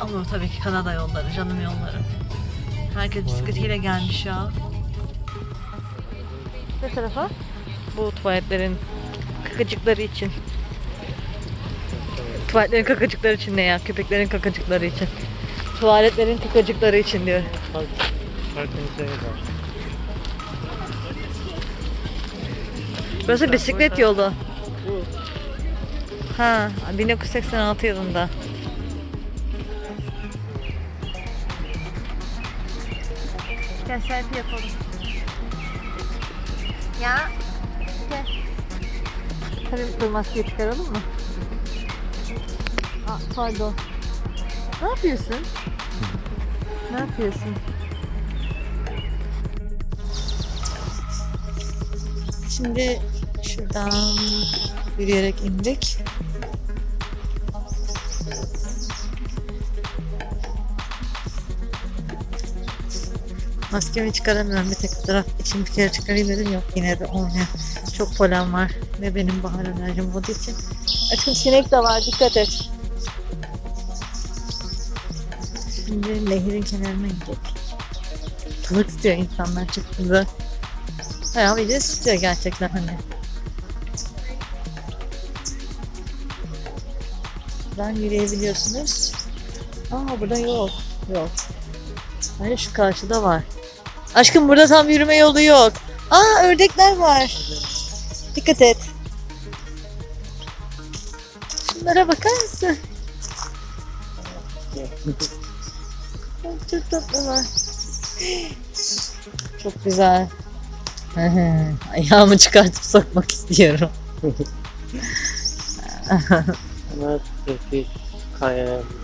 ama tabii ki Kanada yolları, canım yolları. Herkes bisikletiyle gelmiş ya. Ne tarafa? Bu tuvaletlerin kakacıkları için. Tuvaletlerin kakacıkları için ne ya? Köpeklerin kakacıkları için. Tuvaletlerin kakacıkları için diyor. Burası bisiklet yolu. Ha, 1986 yılında. Gel selfie yapalım. Ya. Gel. Tabii bu maskeyi çıkaralım mı? Aa, pardon. Ne yapıyorsun? Ne yapıyorsun? Şimdi şuradan yürüyerek indik. Maskemi çıkaramıyorum bir tek fotoğraf için bir kere çıkarayım dedim yok yine de olmuyor. Çok polen var ve benim bahar alerjim olduğu için. Aşkım sinek de var dikkat et. Şimdi nehirin kenarına indik. Balık istiyor insanlar güzel. Bayağı bir de istiyor gerçekten hani. Buradan yürüyebiliyorsunuz. Aa burada yok. Yok. Hayır şu karşıda var. Aşkım burada tam yürüme yolu yok. Aa ördekler var. Dikkat et. Şunlara bakar mısın? Çok tatlılar. Çok güzel. Ayağımı çıkartıp sokmak istiyorum.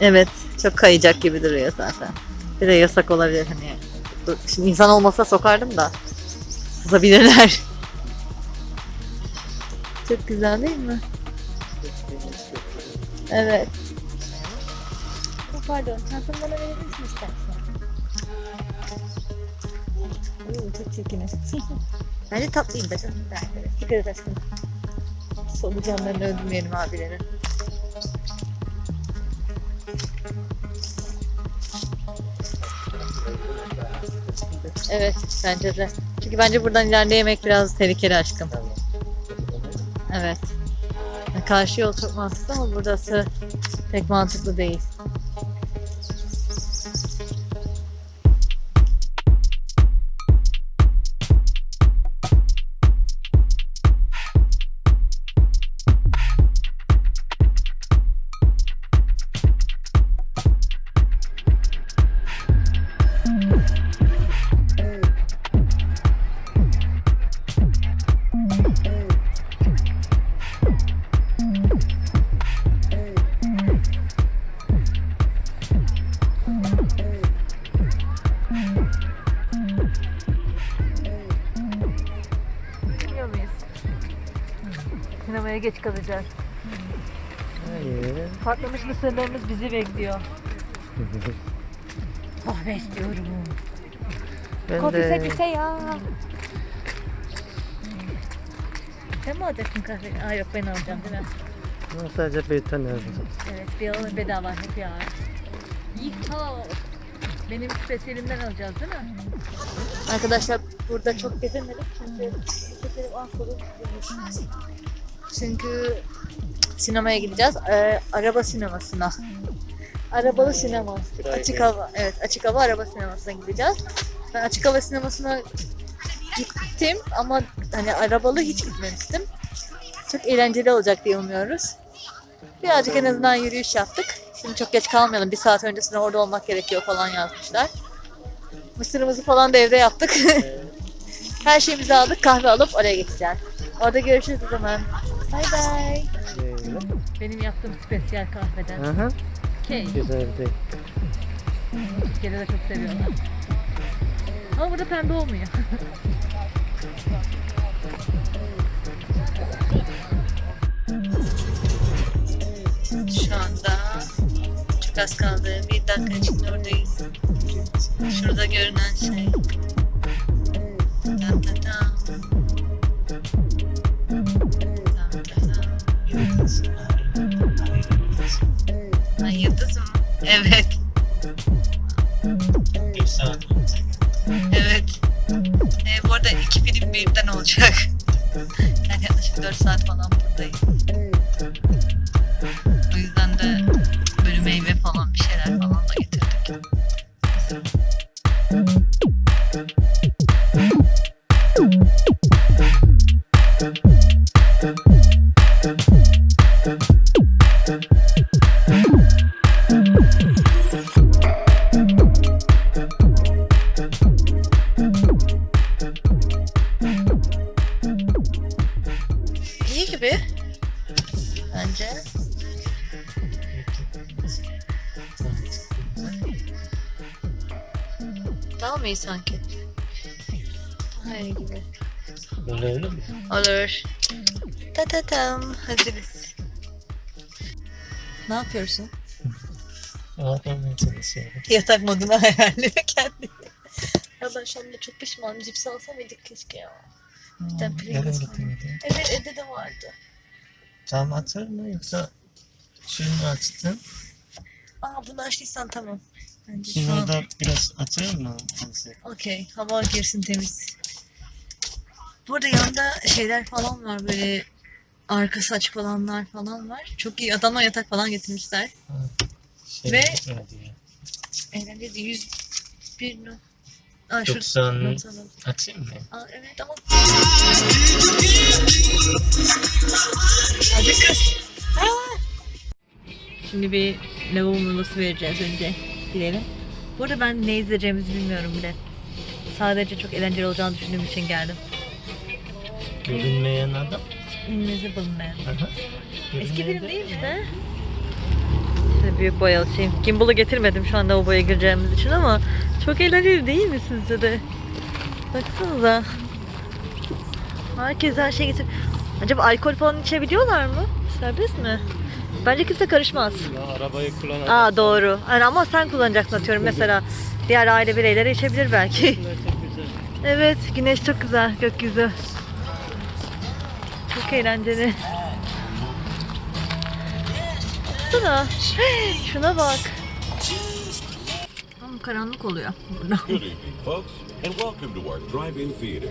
Evet, çok kayacak gibi duruyor zaten. Bir de yasak olabilir hani. Şimdi insan olmasa sokardım da. Kızabilirler. Çok güzel değil mi? Evet. Pardon, çantamı bana verebilir misin istersen? Oo, çok çirkiniz. Bence tatlıyım da canım. Dikkat et aşkım. Solucanlarını öldürmeyelim abilerin. Evet, bence de. Çünkü bence buradan ilerleyemek biraz tehlikeli aşkım. Evet. Karşı yol çok mantıklı ama burası pek mantıklı değil. Sinemaya geç kalacağız. Hayır. Patlamış mısırlarımız bizi bekliyor. Kahve istiyorum. Ben Kofi de sekise ya. Sen mi alacaksın kahve? Aa yok ben alacağım değil mi? ama sadece bir tane alacağım. Evet bir alalım bedava hep ya. Yeehaw. Benim spesiyelimden alacağız değil mi? Arkadaşlar burada çok gezemedik çünkü teşekkür Ankara'da Çünkü sinemaya gideceğiz. Ee, araba sinemasına. Arabalı sinema. Açık hava. Evet açık hava araba sinemasına gideceğiz. Ben açık hava sinemasına gittim ama hani arabalı hiç gitmemiştim. Çok eğlenceli olacak diye umuyoruz. Birazcık en azından yürüyüş yaptık. Şimdi çok geç kalmayalım. Bir saat öncesinde orada olmak gerekiyor falan yazmışlar. Mısırımızı falan da evde yaptık. Her şeyimizi aldık. Kahve alıp oraya geçeceğiz. Orada görüşürüz o zaman. Bye bye. Şöyle. Benim yaptığım spesiyel kahveden. Aha. Key. Güzel değil. Türkiye'de de çok seviyorlar. Ama burada pembe olmuyor. Şu anda Çok az kaldı. Bir dakika içinde oradayız. Şurada görünen şey. Ta ta ta. Ee, bu arada iki film birden olacak. Yani yaklaşık 4 saat falan buradayız. Daha mı iyi sanki? İyi gibi. Mi? Olur. Ta ta tam. Hazırız. Ne yapıyorsun? Çalışıyorum. Yatak moduna hayalliyor kendini. Ya ben şu anda çok pişmanım. Cips alsam mıydık keşke ya. Bir tane Pringles. Evet evde de vardı. Cam açar mı yoksa şunu açtın? Aa bunu açtıysan tamam. Bence Şimdi şu an. orada biraz açar mı? Okey. Hava girsin temiz. Burada yanında şeyler falan var böyle arkası açık olanlar falan var. Çok iyi. Adamlar yatak falan getirmişler. Şey, Ve-. Eğlenceli 101 no. Aa, şu- 90 not alalım. açayım mı? Aa, evet ama. Hadi kız. Aa! Şimdi bir lavabo molası vereceğiz önce. Gidelim. Bu arada ben ne izleyeceğimizi bilmiyorum bile. Sadece çok eğlenceli olacağını düşündüğüm için geldim. Görünmeyen adam. İngilizce bulunmayan. Aha. Eski film değil işte. Şöyle büyük boyalı şey. Gimbal'ı getirmedim şu anda o boya gireceğimiz için ama çok eğlenceli değil mi sizce de? Baksanıza. Herkes her şey getir. Acaba alkol falan içebiliyorlar mı? Serbest mi? Bence kimse karışmaz. Ya, arabayı kullanan Aa doğru. Yani ama sen kullanacaksın atıyorum mesela. Diğer aile bireyleri içebilir belki. Bunlar çok güzel. Evet, güneş çok güzel, gökyüzü. Çok eğlenceli. Baksana. Şuna bak. Tam karanlık oluyor burada. And welcome to our drive-in theater,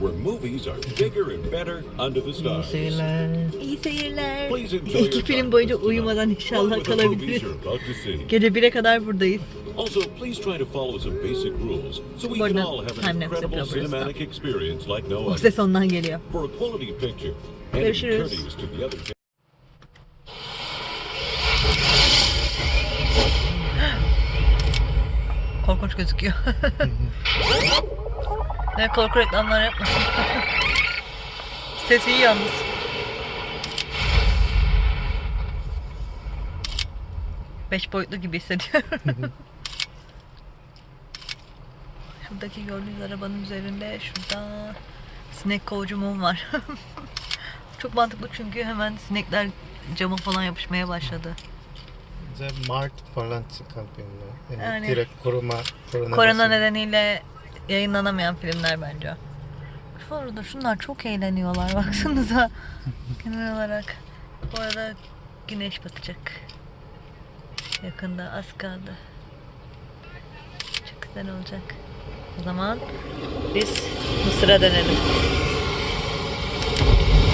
where movies are bigger and better under the İyi stars. seyirler. İyi seyirler. Please enjoy İki your film time boyunca with us uyumadan tonight, inşallah along with the movies kalabiliriz. you're about to see. Gece 1'e kadar buradayız. Also, please try to follow some basic rules so we Bu can arada all have an incredible cinematic experience like no O other. ses ondan geliyor. For a quality picture and Görüşürüz. courteous to the other Korkunç gözüküyor. ne korku reklamlar yapmasın. Ses iyi yalnız. Beş boyutlu gibi hissediyorum. Şuradaki gördüğünüz arabanın üzerinde şurada sinek kovucu mum var. Çok mantıklı çünkü hemen sinekler cama falan yapışmaya başladı. Bize Mart falan çıkartıyorlar. Yani, Yani- direkt koruma, korona, Korona basın- nedeniyle yayınlanamayan filmler bence. Şu arada şunlar çok eğleniyorlar baksanıza. Genel olarak. Bu arada güneş batacak. Yakında az kaldı. Çok güzel olacak. O zaman biz Mısır'a dönelim.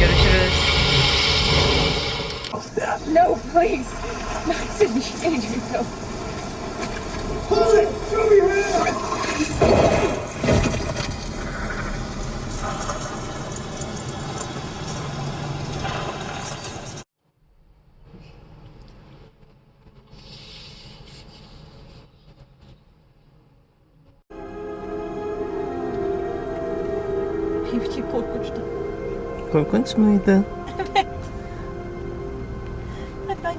Görüşürüz. death. No, please. Not Sidney Dangerfield. Hold it! Show me your hand! Korkunçtu. Korkunç muydu?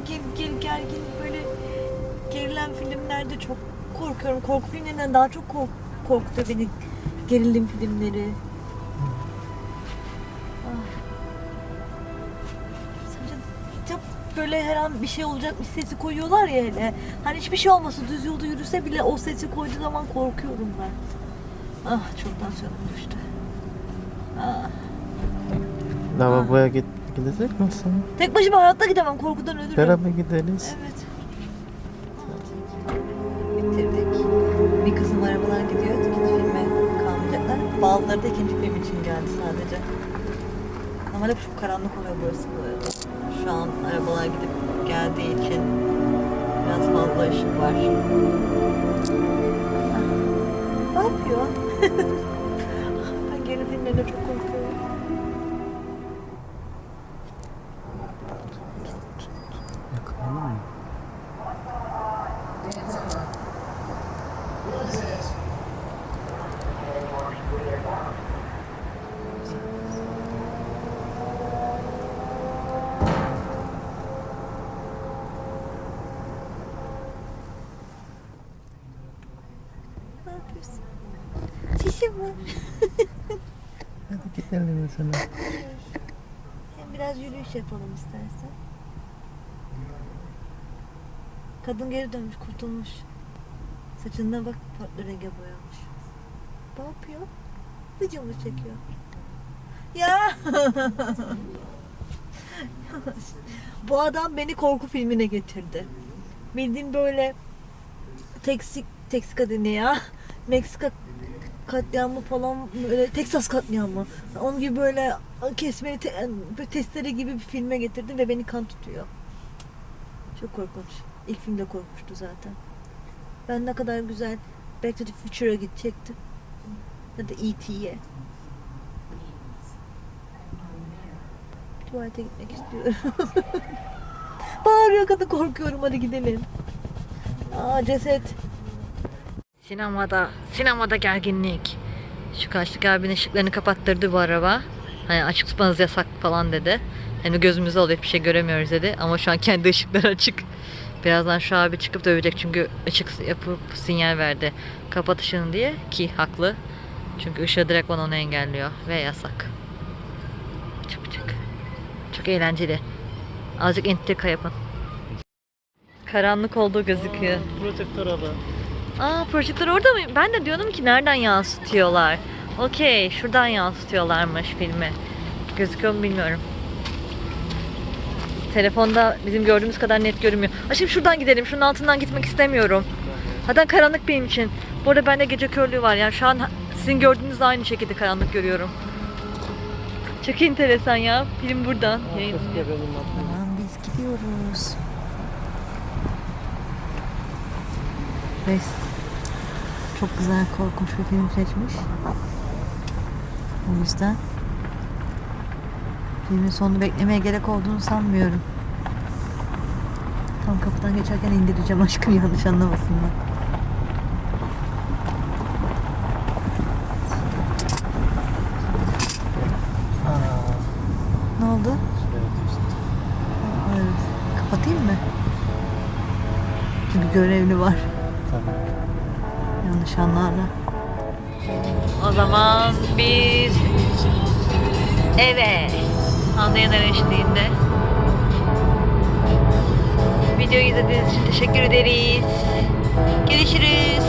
Ger, ger, gergin böyle gerilen filmlerde çok korkuyorum. Korku filmlerinden daha çok kork, korkutuyor beni gerilim filmleri. Ah. Böyle her an bir şey olacakmış sesi koyuyorlar ya hele. Hani hiçbir şey olmasa düz yolda yürüse bile o sesi koyduğu zaman korkuyorum ben. Ah çok tansiyonum düştü. Ah. Lavaboya git gidecek misin? Tek başıma hayatta gidemem korkudan ölürüm. Beraber gideriz. Evet. Bitirdik. Bir kısım arabalar gidiyor. İkinci filme kalmayacaklar. Bazıları da ikinci film için geldi sadece. Ama hep çok karanlık oluyor burası. Şu an arabalar gidip geldiği için biraz fazla ışık var. Ah, Ne yapıyor? ben geri filmlerine çok korkuyorum. Çişim var. Hadi gidelim mesela. Hem biraz yürüyüş yapalım istersen. Kadın geri dönmüş, kurtulmuş. Saçına bak farklı renge boyamış. Ne yapıyor? Videomu çekiyor. Ya! Bu adam beni korku filmine getirdi. Bildiğin böyle Teksik, Teksika ne ya? Meksika katliamı falan böyle Teksas katliamı. Onun gibi böyle kesmeli te, böyle testere gibi bir filme getirdi ve beni kan tutuyor. Çok korkunç. İlk filmde korkmuştu zaten. Ben ne kadar güzel Back to the Future'a gidecektim. Ya da E.T.'ye. Tuvalete gitmek istiyorum. Bağırıyor kadın korkuyorum hadi gidelim. Aa ceset. Sinemada, sinemada gerginlik. Şu karşıdaki abinin ışıklarını kapattırdı bu araba. Hani açık tutmanız yasak falan dedi. Hani gözümüzü alıyor bir şey göremiyoruz dedi. Ama şu an kendi ışıkları açık. Birazdan şu abi çıkıp dövecek çünkü ışık yapıp sinyal verdi. Kapat ışığını diye ki haklı. Çünkü ışığı direkt bana onu engelliyor ve yasak. Çık çık. Çok eğlenceli. Azıcık entrika yapın. Karanlık olduğu gözüküyor. Projektör abi. Aa projektör orada mı? Ben de diyordum ki nereden yansıtıyorlar. Okey şuradan yansıtıyorlarmış filmi. Gözüküyor mu bilmiyorum. Telefonda bizim gördüğümüz kadar net görünmüyor. Şimdi şuradan gidelim. Şunun altından gitmek istemiyorum. Zaten karanlık benim için. Bu arada bende gece körlüğü var. Yani şu an sizin gördüğünüzle aynı şekilde karanlık görüyorum. Çok enteresan ya. Film buradan. yayınlanıyor. Tamam biz gidiyoruz. Res çok güzel korkunç bir film seçmiş. O yüzden filmin sonunu beklemeye gerek olduğunu sanmıyorum. Tam kapıdan geçerken indireceğim aşkım yanlış anlamasınlar. Ne oldu? Evet. Kapatayım mı? Çünkü görevli var. Anlarla. O zaman biz eve anlayanlar eşliğinde videoyu izlediğiniz için teşekkür ederiz. Görüşürüz.